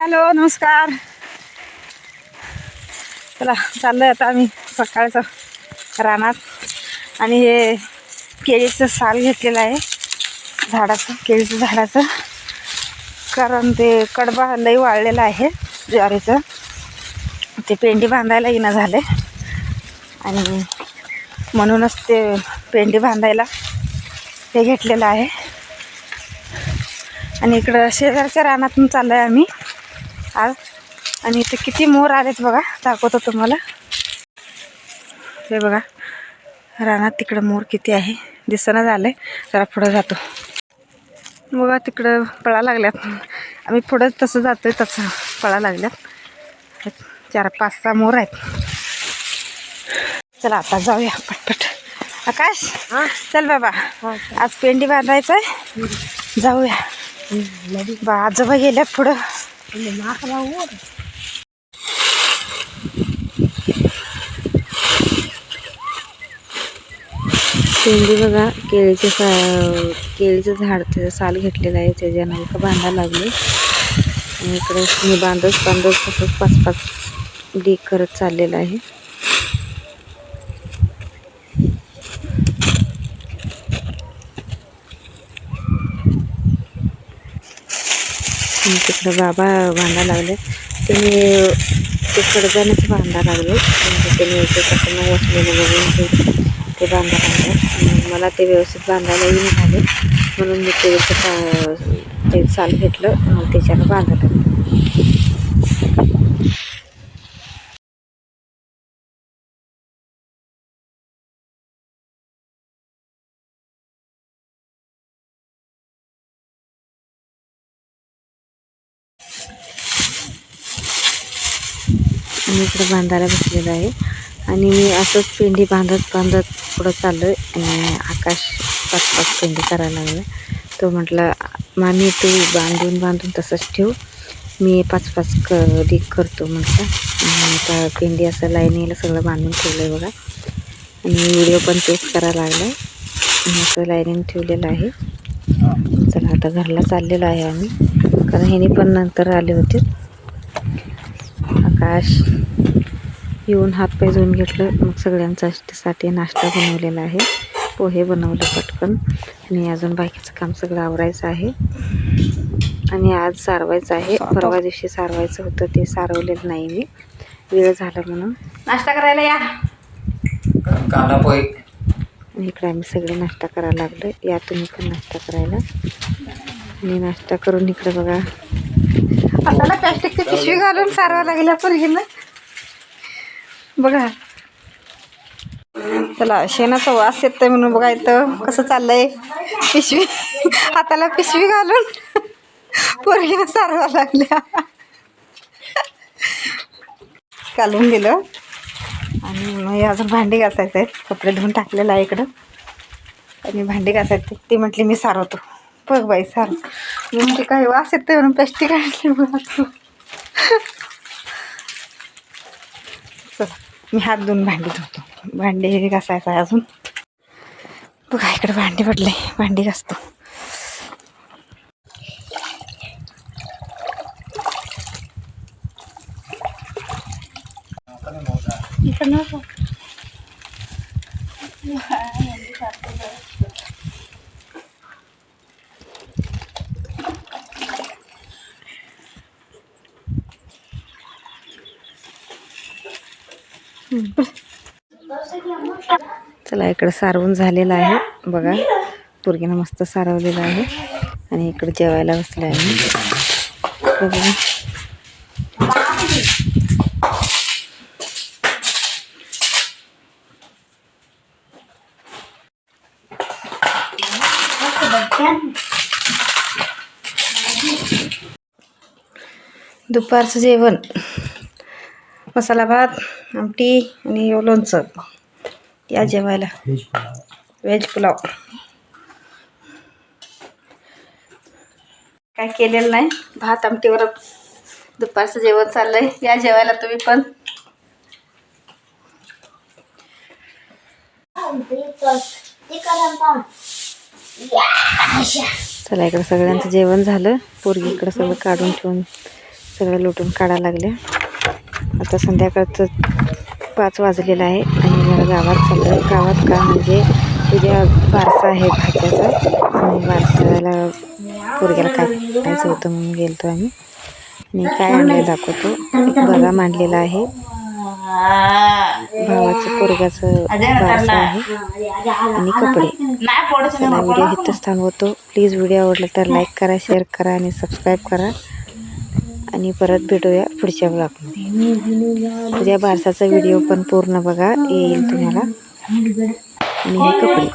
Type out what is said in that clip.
Hello नमस्कार. चला चाललंय आता आम्ही सकाळचं रानात. आणि हे केळीचं साल घेतलेलं आहे. झाडाचं केळीचं झाडाचं. कारण ते कडबा लई वाळलेलं आहे ज्वारीचं. ते पेंडी बांधायला येणं झाले आणि म्हणूनच ते पेंडी बांधायला हे घेतलेलं आहे. आणि इकडं शेजारच्या रानातून चाललं आहे आम्ही. आज आणि इथे किती मोर आलेत बघा दाखवतो तुम्हाला. हे बघा रानात तिकडं मोर किती आहे दिसणं झालं जरा पुढं जातो. बघा तिकडं पळा लागल्यात. आम्ही पुढं तसं जातोय तसं पळा लागल्यात. चार पाच सहा मोर आहेत. चला आता जाऊया पटपट. आकाश चल बाबा. आज पेंडी बांधायचं आहे जाऊया. बा आजोबा गेल्या पुढं. पेंडी बघा केळीचे सा केळीचं झाड त्याचं साल घेतलेलं आहे त्याच्या नलका बांधायला लागले. आणि इकडे मी बांधत बांधत तसंच पाच पाच डीक करत चाललेलं आहे. आणि तिकडं बाबा भांडा लागले. त्यांनी ते कडब्यानेच भांडा लागले. म्हणजे त्यांनी त्याच्याकडनं वसलेलं बघून ते ते बांधा लागले. मला ते व्यवस्थित बांधायला येऊन झाले. म्हणून मी ते पा- ते साल घेतलं त्याच्यानं बांधा लागलं. मी इकडे बांधायला बसलेलं आहे. आणि मी असंच पेंडी बांधत बांधत पुढं चाललो आणि आकाश पाच पाच पेंडी करायला लागला. तो म्हटला मामी तू बांधून बांधून तसंच ठेव. मी पाच पाच क डी करतो म्हटलं. आता पेंडी असं लाईनीला सगळं बांधून ठेवलं आहे बघा. आणि व्हिडिओ पण तेच करायला लागला आहे असं लाईनिंग ठेवलेलं आहे. चला आता घरला चाललेलो आहे आम्ही. कारण ह्यानी पण नंतर आले होते. आकाश येऊन हातपाय धुवून घेतलं. मग सगळ्यांच्यासाठी नाश्ता बनवलेला आहे. पोहे बनवले पटकन. आणि अजून बाकीचं काम सगळं आवरायचं आहे. आणि आज सारवायचं आहे. परवा दिवशी सारवायचं होतं. ते सारवलेलं नाही मी. वेळ झाला म्हणून. नाश्ता करायला या. कांदा पोहे. आणि इकडे आम्ही सगळे नाश्ता करायला लागलो या तुम्ही पण नाश्ता करायला. आणि नाश्ता करून इकडे बघा. हाताला प्लॅस्टिकची पिशवी घालून सारवा लागला पोरगीला बघा. चला शेणाचा वास येतोय म्हणून बघा इथं कसं चाललंय. पिशवी हाताला पिशवी घालून पोरगीनं सारवा लागल्या. घालून दिलं आणि मग हे अजून भांडी घासायचं आहेत. कपडे धुवून टाकलेलं आहे इकडं. आणि भांडी घासायचे ती म्हटली मी सारवतो. बघ बाई सार. मी म्हणते काही वास येतोय म्हणून पेस्टी काढली मला चला. मी हात धुवून भांडी धुतो. भांडी घासायचं आहे अजून. बघा इकडे भांडी पडले. भांडी घासतो. इकडनं चला इकडं सारवून झालेलं आहे. बघा पोरगीनं मस्त सारवलेलं आहे. आणि इकडे जेवायला बसलं आहे. बघा. दुपारचं जेवण. मसाला भात. आमटी आणि लोणचं. या जेवायला. व्हेज पुलाव. काय केलेलं नाही? भात आमटीवरच दुपारचं जेवण चाललंय. या जेवायला तुम्ही पण. चला इकडं सगळ्यांचं जेवण झालं. पोरगी इकडं सगळं काढून ठेवून सगळं लुटून काढायला लागल्या. आता संध्याकाळचं पाच वाजलेलं आहे आणि मला गावात चाललं आहे. गावात का म्हणजे उद्या बारसा आहे भाज्याचा आणि बारसाला पोरग्याला काय खायचं होतं म्हणून गेलतो आम्ही. आणि काय आणलं दाखवतो. एक मांडलेला आहे. भावाचं पोरग्याचं बारसा आहे. आणि कपडे. चला व्हिडिओ इथंच थांबवतो. प्लीज व्हिडिओ आवडला तर लाईक करा शेअर करा आणि सबस्क्राईब करा. आणि परत भेटूया पुढच्या ब्लॉगमध्ये उद्या म्हणजे बारसाचा व्हिडिओ पण पूर्ण बघा येईल तुम्हाला. आणि हे कपडे.